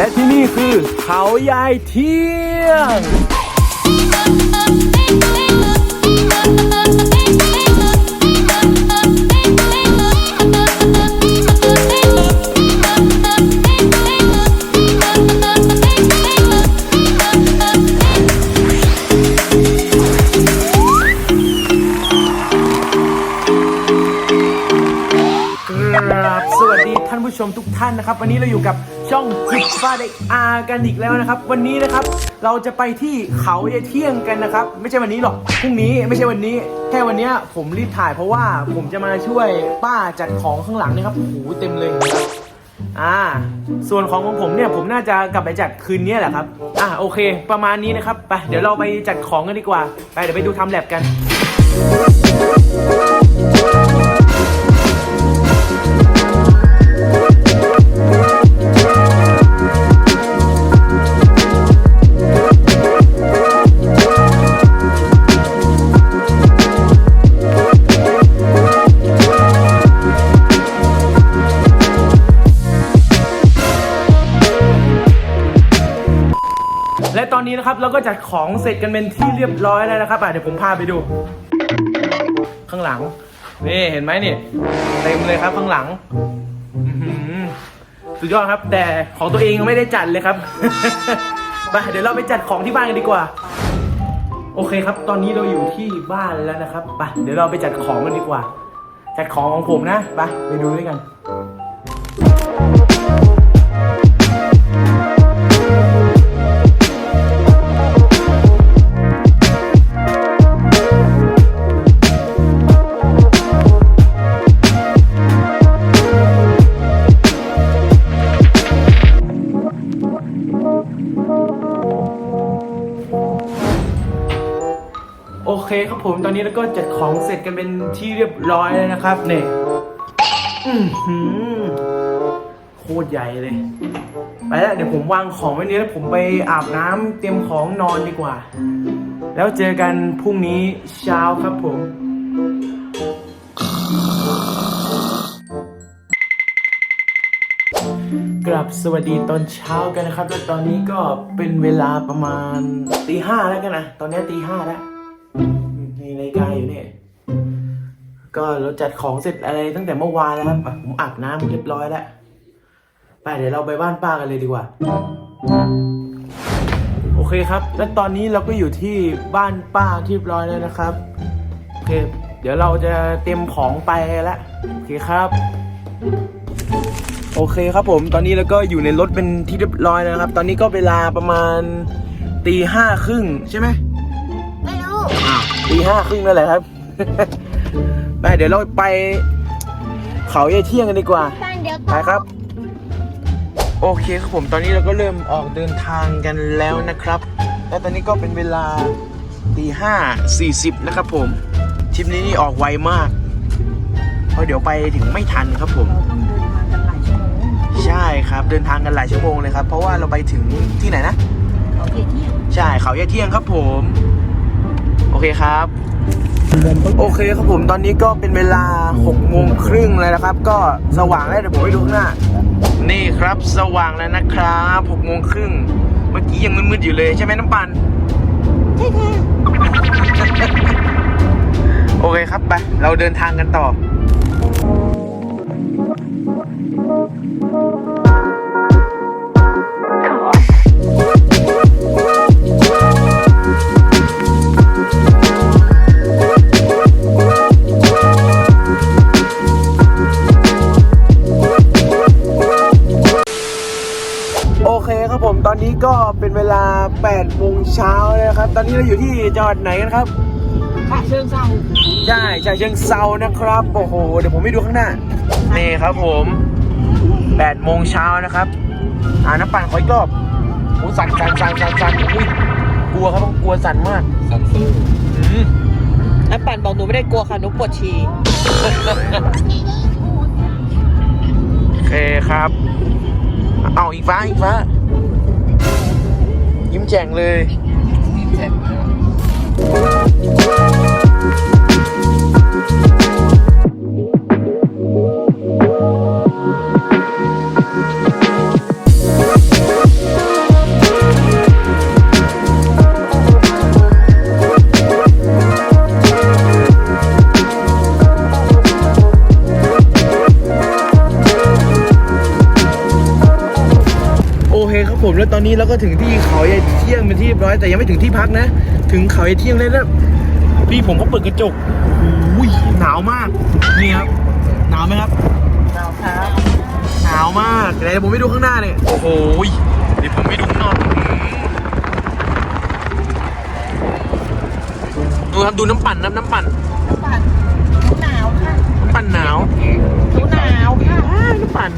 และที่นี่คือเขายายเที่ยง ครับสวัสดีท่านผู้ชมทุกท่านนะครับ วันนี้เราอยู่กับ ช่องจิตฟ้าเด็กอากันอีกแล้วนะครับ วันนี้นะครับเราจะไปที่เขาเยเที่ยงกันนะครับ ไม่ใช่วันนี้หรอกพรุ่งนี้ไม่ใช่วันนี้แค่วันเนี้ยผมรีบถ่ายเพราะว่าผมจะมาช่วยป้าจัดของข้างหลังนี่ครับโอ้โหเต็มเลยครับอ่า ส่วนของของผมเนี่ยผมน่าจะกลับไปจัดคืนนี้แหละครับอ่าโอเค ประมาณนี้นะครับไปเดี๋ยวเราไปจัดของกันดีกว่าไปเดี๋ยวไปดูทำแลบกัน และตอนนี้นะครับเราก็จัดของเสร็จกันเป็นที่เรียบร้อยแล้วนะครับอะเดี๋ยวผมพาไปดู ข้างหลัง นี่เห็นไหมนี่เต็มเลยครับข้างหลังอื้อหือสุดยอดครับ แต่ของตัวเองยังไม่ได้จัดเลยครับ ไปเดี๋ยวเราไปจัดของที่บ้านกันดีกว่า โอเคครับ ตอนนี้เราอยู่ที่บ้านแล้วนะครับไปเดี๋ยวเราไปจัดของกันดีกว่า จัดของของผมนะไปไปดูด้วยกัน นนี้เราก็จัดของเสร็จกันเป็นที่เรียบร้อยแล้วนะครับเนี่ยโคตรใหญ่เลย ไปแล้วเดี๋ยวผมวางของไว้นี้แล้วผมไปอาบน้ำเตรียมของนอนดีกว่า แล้วเจอกันพรุ่งนี้เช้าครับผมกลับสวัสดีตอนเช้ากันนะครับแล้วตอนนี้ก็เป็นเวลาประมาณตีห้าแล้วกันนะ ตอนนี้ตีห้าแล้ว อยู่เนี่ย ก็เราจัดของเสร็จอะไรตั้งแต่เมื่อวานแล้วครับผมอาบน้ำเรียบร้อยแล้ว ไปเดี๋ยวเราไปบ้านป้ากันเลยดีกว่า โอเคครับ และตอนนี้เราก็อยู่ที่บ้านป้าที่เรียบร้อยแล้วนะครับ โอเค เดี๋ยวเราจะเตรียมของไปแล้วโอเคครับ โอเคครับผม ตอนนี้เราก็อยู่ในรถเป็นที่เรียบร้อยแล้วนะครับ ตอนนี้ก็เวลาประมาณตีห้าครึ่งใช่ไหม ตีห้าครึ่งนั่นแหละครับไปเดี๋ยวเราไปเขาเยายเที่ยงกันดีกว่าบ้านเดี๋ยวไปครับ โอเคครับผมตอนนี้เราก็เริ่มออกเดินทางกันแล้วนะครับ และตอนนี้ก็เป็นเวลาตีห้าสี่สิบนะครับผมทริปนี้นี่ออกไวมาก เพราะเดี๋ยวไปถึงไม่ทันครับผมเราต้องเดินทางกันหลายชั่วโมงใช่ครับเดินทางกันหลายชั่วโมงเลยครับ เพราะว่าเราไปถึงที่ไหนนะ เขาเที่เที่ยงใช่เขายายเที่ยงครับผม โอเคครับโอเคครับผมตอนนี้ก็เป็นเวลา6โมงครึ่งแล้วนะครับ ก็สว่างแล้วเดี๋ยวผมไปดูข้างหน้า นี่ครับสว่างแล้วนะครับ6โมงครึ่งเมื่อกี้ยังมืดๆอยู่เลยใช่ไหมน้ำปันใช่ค่ะโอเคครับไปเราเดินทางกันต่อ ครับ ตอนนี้เราอยู่ที่จังหวัดไหนกันครับพระเชิงเซาใช่ใช่เชิงเซานะครับโอ้โหเดี๋ยวผมไปดูข้างหน้านี่ครับผม8โมงเช้านะครับอ่าน้ำปั่นขออีกรอบโอ้สั่นสั่นสั่นสั่นสั่นอุ้ยกลัวครับกลัวสั่นมากอืมน้ำปั่นบอกหนูไม่ได้กลัวค่ะหนูปวดฉี่โอเคครับ เอาอีกฟ้าอีกฟ้ายิ้มแจ่งเลย โนนี้เราก็ถึงที่เขาใหญ่เที่ยงเป็นที่เรียบร้อยแต่ยังไม่ถึงที่พักนะ ถึงเขาใหญ่เที่ยงเลยแล้วพี่ผมก็เปิดกระจกโอ้ยหนาวมากนี่ครับหนาวไหมครับเราครับหนาวมากเดี๋ยวผมไปดูข้างหน้าเนี่ยโอ้โหเดี๋ยวผมไปดูข้างนอกดูครับดูน้ำปั่นน้ำน้ำปั่นน้ำปั่นหนาวค่ะน้ำปั่นหนาวหนูหนาวค่ะอ้าวน้ำปั่น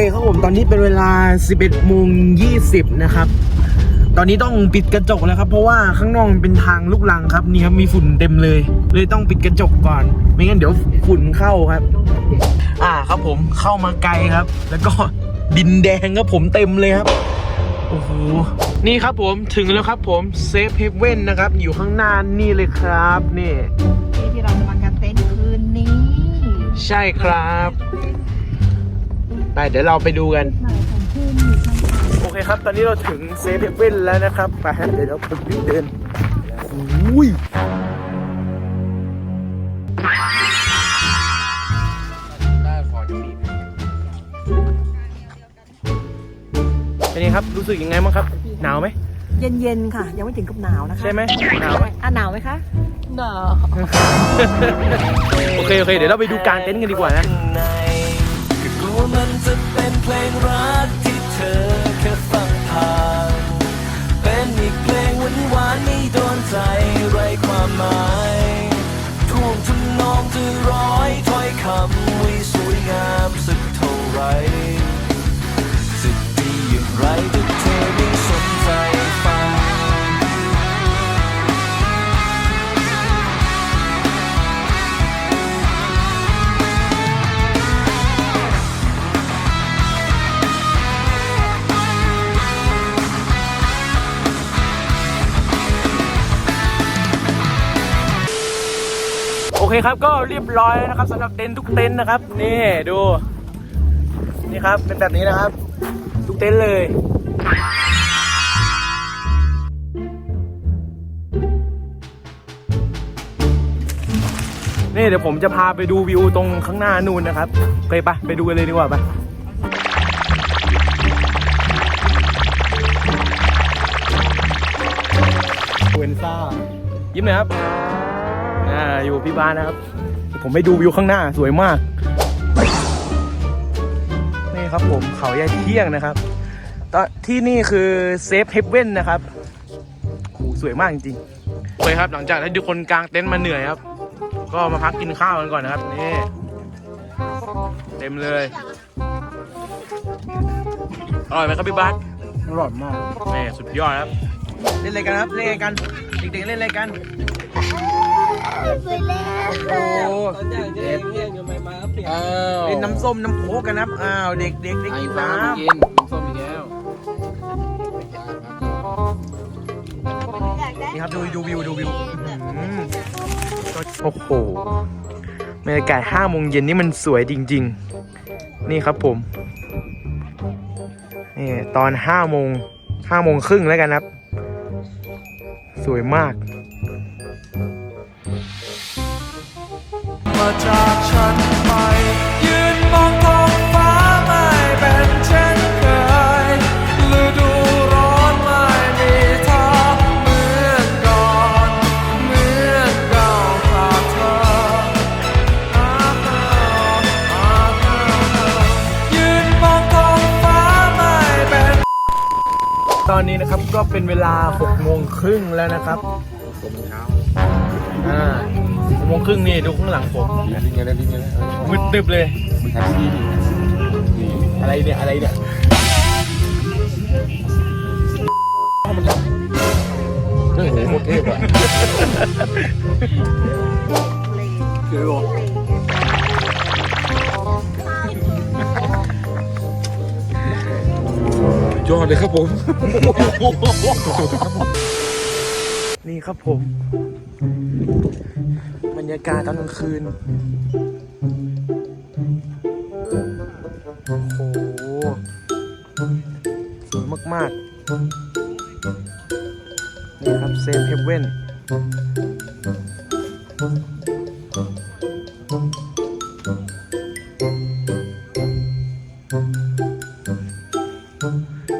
เคครับผมตอนนี้เป็นเวลา 11โมง20 นะครับ ตอนนี้ต้องปิดกระจกแล้วครับ เพราะว่าข้างนอกมันเป็นทางลูกลังครับนี่ครับมีฝุ่นเต็มเลย เลยต้องปิดกระจกก่อน ไม่งั้นเดี๋ยวฝุ่นเข้าครับ อ่าครับผมเข้ามาไกลครับ แล้วก็ดินแดงครับผมเต็มเลยครับโอ้โหนี่ครับผมถึงแล้วครับผมเซฟเฮเว่นนะครับ อยู่ข้างหน้านี่เลยครับนี่ที่ที่เราจะมากันเต็นท์คืนนี้ ใช่ครับ ไปเดี๋ยวเราไปดูกัน โอเคครับ ตอนนี้เราถึงเซฟเฮเว่นแล้วนะครับไปเดี๋ยวเราผมเดินอุ้ยเป็นไงครับรู้สึกยังไงบ้างครับ หนาวไหมเย็นๆค่ะ ยังไม่ถึงกับหนาวนะคะใช่ไหมหนาวไหมอะหนาวไหมคะหนาวโอเคโอเค เดี๋ยวเราไปดูกางเต็นท์กันดีกว่านะ เพลงรักที่เธอแค่ฟังผ่านเป็นอีกเพลงหวานหวานๆไม่โดนใจไรความหมายท่วงทำนองจะร้อยถ้อยคำว้สวยงามสักเท่าไรจะดีอย่างไร เคครับก็เรียบร้อยนะครับสำหรับเต็นท์ทุกเต็นท์นะครับ นี่ดูนี่ครับเป็นแบบนี้นะครับ ทุกเต็นท์เลยนี่เดี๋ยวผมจะพาไปดูวิวตรงข้างหน้านู่นนะครับโอเคปะไปดูกันเลยดีกว่าปะเวนซ่ายิ้มหน่อยครับ อ่าอยู่พี่บ้านนะครับ ผมไปดูวิวข้างหน้าสวยมาก นี่ครับผมเขาใหญ่เที่ยงนะครับตอนที่นี่คือเซฟเฮเว่นนะครับโหสวยมากจริงๆโอเคครับหลังจากที่ทุกคนกางเต็นท์มาเหนื่อยครับ ก็มาพักกินข้าวกันก่อนนะครับนี่เต็มเลย อร่อยไหมครับพี่บ้านอร่อยมากนี่สุดยอดครับ เล่นอะไรกันครับ เล่นอะไรกัน เด็กๆเล่นอะไรกัน สวยแล้วโอ้เด็กเล่นน้ำส้มน้ำโค้กกันนะครับอ้าวเด็กๆเด็กเด็กกินน้ำกินส้มอีกแล้วนี่ครับดูดูวิวดูวิวอื้อหือโอ้โหบรรยากาศห้าโมงเย็นนี่มันสวยจริง ๆ นี่ครับผมนี่ตอนห้าโมงห้าโมงครึ่งแล้วกันครับ สวยมาก มาจากฉันไป ยืนมองท้องฟ้าไม่เป็นเช่นเคยฤดูร้อนไม่มีท่าเหมือนก่อนเหมือนเก่าขาดเธออาเธออาเธอยืนมองท้องฟ้าไม่เป็น ตอนนี้นะครับก็เป็นเวลา6โมงครึ่งแล้วนะครับอ่าหก โมงครึ่งนี่ดูข้างหลังผมดิ้งไงแล้วดิ้งไงแล้วมืดตึบเลยมึงแท็กซี่ดินี่อะไรเนี่ยอะไรเนี่ยเฮ้ยโหโคตรเทพอะเจ๋อบอกยอดเลยครับผม นี่ครับผม บรรยากาศตอนกลางคืน โอ้โหสวยมาก ๆ นี่ครับเซฟเฮเว่น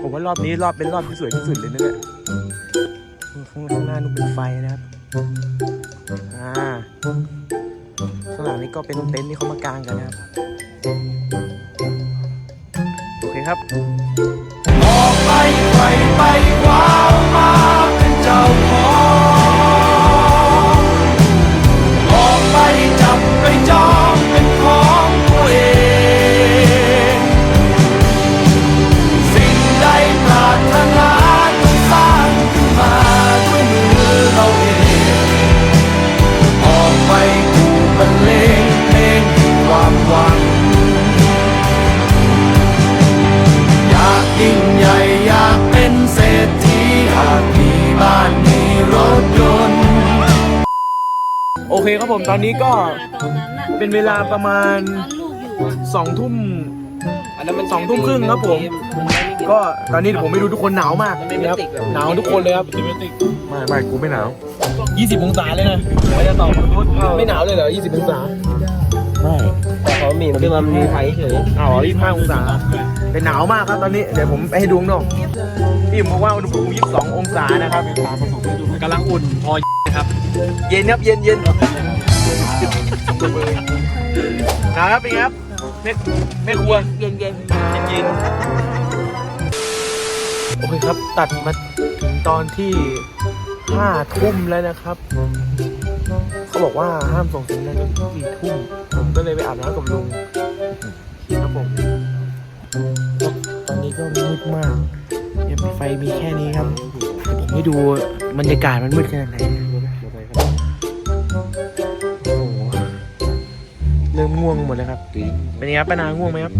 ผมว่ารอบนี้รอบเป็นรอบที่สวยที่สุดเลยนะเนี่ยข้างข้างหน้านู่เป็นไฟนะครับ ข้างหลังนี้ก็เป็นเต็นท์ที่เขามากางกันนะครับ โอเคครับ ออกไปไปไปว้าวมา โอเคครับผมตอนนี้ก็เป็นเวลาประมาณสองทุ่มสองทุ่มครึ่งครับผม ก็ตอนนี้ผมไม่ดูทุกคนหนาวมากนะครับหนาวทุกคนเลยครับไม่ไม่กูไม่หนาว 20องศาเลยนะไม่จะตอบไม่หนาวเลยเหรอ20องศาไม่แต่เขามีคือมันมีไฟเฉยอ๋อ25องศาแต่หนาวมากครับตอนนี้เดี๋ยวผมไปให้ดูข้างนอกพี่ผมบอกว่าอุณหภูมิ22องศานะครับกำลังอุ่นพอครับ เย็นครับเย็นเย็นห นาวครับเป็นไงครับแม่แม่ครัวเย็นเย็นเย็นโอเคครับตัดมาถึงตอนที่ห้าทุ่มแล้วนะครับ เขาบอกว่าห้ามส่งเสียงดังถึงสี่ทุ่มผมก็เลยไปอาบน้ำกับลุงครับผมตอนนี้ก็มืดมากยังไฟมีแค่นี้ครับผมให้ดูบรรยากาศมันมืดขนาดไหน เริ่มง่วงหมดแล้วครับตีเป็นไงครับป้านาง่วงไหมครับ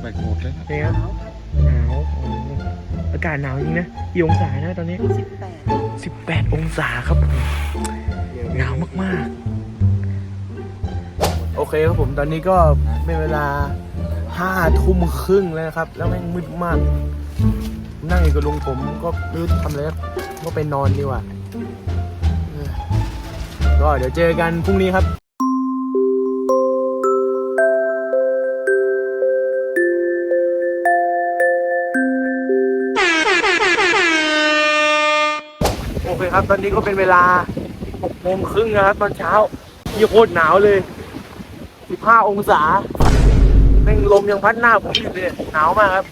แบกหมดเลยนะเป็นไงครับหนาวโอ้โหอากาศหนาวจริงนะกี่องศานะตอนนี้ สิบแปด18 องศาครับผมหนาวมากๆ โอเคครับผมตอนนี้ก็เป็นเวลาห้าทุ่มครึ่งแล้วนะครับ แล้วแม่งมืดมาก นั่งอยู่กับลุงผมก็ไม่รู้จะทำอะไรครับก็ไปนอนดีกว่าเออก็เดี๋ยวเจอกันพรุ่งนี้ครับ คครับ ตอนนี้ก็เป็นเวลา6โมงครึ่งนะครับ ตอนเช้ายี่โคตรหนาวเลย 15 องศาแม่งลมยังพัดหน้าผมอยู่เลยหนาวมากครับ